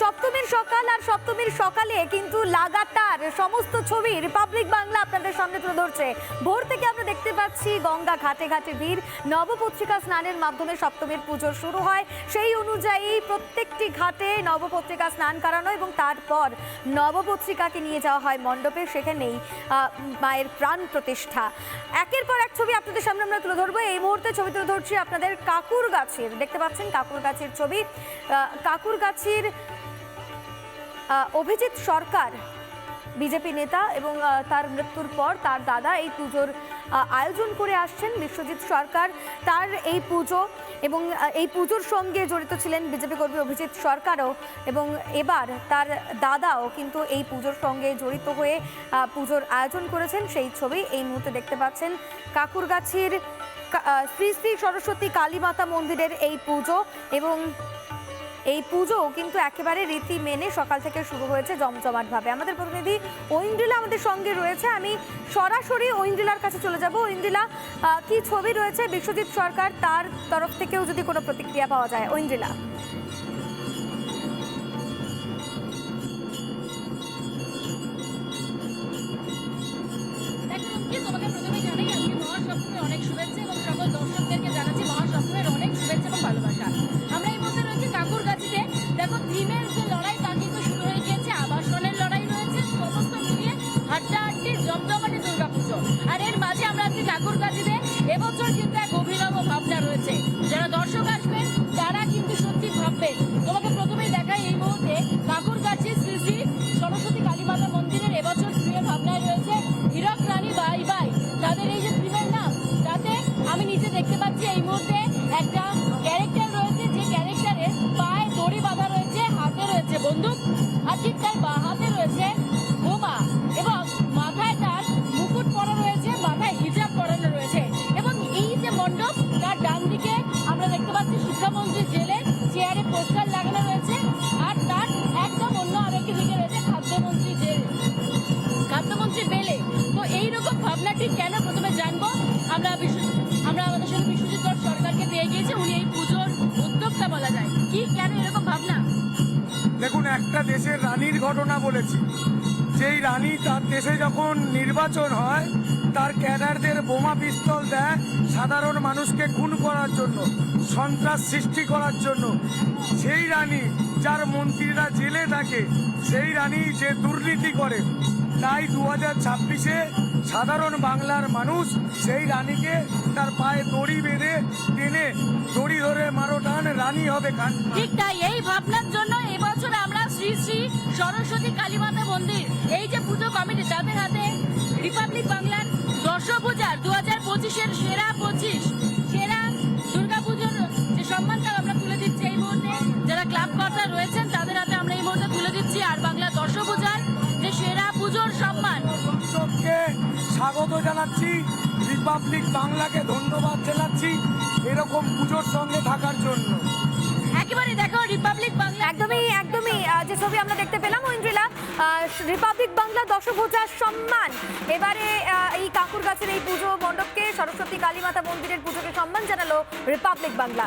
সপ্তমীর সকাল আর সপ্তমীর সকালে কিন্তু লাগাতার সমস্ত ছবি রিপাবলিক বাংলা আপনাদের সামনে তুলে ধরছে। ভোর থেকে আমরা দেখতে পাচ্ছি গঙ্গা ঘাটে ঘাটে ভিড়। নবপত্রিকা স্নানের মাধ্যমে সপ্তমীর পুজো শুরু হয়। সেই অনুযায়ী প্রত্যেকটি ঘাটে নবপত্রিকা স্নান করানো এবং তারপর নবপত্রিকাকে নিয়ে যাওয়া হয় মণ্ডপে। সেখানেই মায়ের প্রাণ প্রতিষ্ঠা। একের পর এক ছবি আপনাদের সামনে আমরা তুলে ধরবো। এই মুহূর্তে ছবি তুলে ধরছি আপনাদের কাকুর গাছের দেখতে পাচ্ছেন কাকুর গাছের ছবি। কাকুর গাছির অভিজিৎ সরকার, বিজেপি নেতা এবং তার মৃত্যুর পর তার দাদা এই পুজোর আয়োজন করে আসছেন বিশ্বজিৎ সরকার। তার এই পুজো এবং এই পুজোর সঙ্গে জড়িত ছিলেন বিজেপি কর্মী অভিজিৎ সরকারও এবং এবার তার দাদাও কিন্তু এই পুজোর সঙ্গে জড়িত হয়ে পুজোর আয়োজন করেছেন। সেই ছবি এই মুহূর্তে দেখতে পাচ্ছেন। কাকুরগাছির শ্রী শ্রী সরস্বতী কালীমাতা মন্দিরের এই পুজো এবং এই পুজো কিন্তু একেবারে রীতি মেনে সকাল থেকে শুরু হয়েছে জমজমাটভাবে। আমাদের প্রতিনিধি ঐন্দ্রিলা আমাদের সঙ্গে রয়েছে। আমি সরাসরি ঐন্দ্রিলার কাছে চলে যাব। ঐন্দ্রিলা কি ছবি রয়েছে বিশ্বজিৎ সরকার তার তরফ থেকেও যদি কোনো প্রতিক্রিয়া পাওয়া যায়? ঐন্দ্রিলা। জমজমাটি দুর্গাপুজো। আর এর মাঝে আমরা আজকে ঠাকুর গাছিতে এবছর কিন্তু আমরা বিশ্বজিৎ কর সরকারকে পেয়ে গিয়েছি, উনি এই পুজোর উদ্যোক্তা বলা যায়। কি, কেন এরকম ভাবনা? দেখুন, একটা দেশের রানীর ঘটনা বলেছি। যেই রানী তার দেশে যখন নির্বাচন হয়, তার ক্যাডারদের বোমা পিস্তল দেয় সাধারণ মানুষকে খুন করার জন্য, সন্ত্রাস সৃষ্টি করার জন্য। সেই রানী, যার মন্ত্রীরা জেলে থাকে, সেই রানী যে দুর্নীতি করে তাই দু হাজার ছাব্বিশে সাধারণ বাংলার মানুষ সেই রানীকে তার পায়ে দড়ি বেঁধে টেনে দড়ি ধরে মারো টান রানী হবে খান ঠিক তাই, এই ভাবনার জন্য এবছর আমরা শ্রী শ্রী সরস্বতী কালীমাতা মন্দির, এই যে পুজো কমিটি, তাদের হাতে রিপাবলিক বাংলার দশপূজার দু হাজার পঁচিশের সেরা স্বাগত জানাচ্ছি। রিপাবলিক বাংলাকে ধন্যবাদ জানাচ্ছি এরকম পুজোর সঙ্গে থাকার জন্য। একেবারে দেখো রিপাবলিক বাংলা একদমই একদমই যে ছবি আমরা দেখতে পেলাম ঐন্দ্রিলা রিপাবলিক বাংলা দশভূজার সম্মান। এবারে এই কাকুর গাছের এই পুজো মণ্ডপকে সরস্বতী কালীমাতা মন্দিরের পুজোকে সম্মান জানালো রিপাবলিক বাংলা।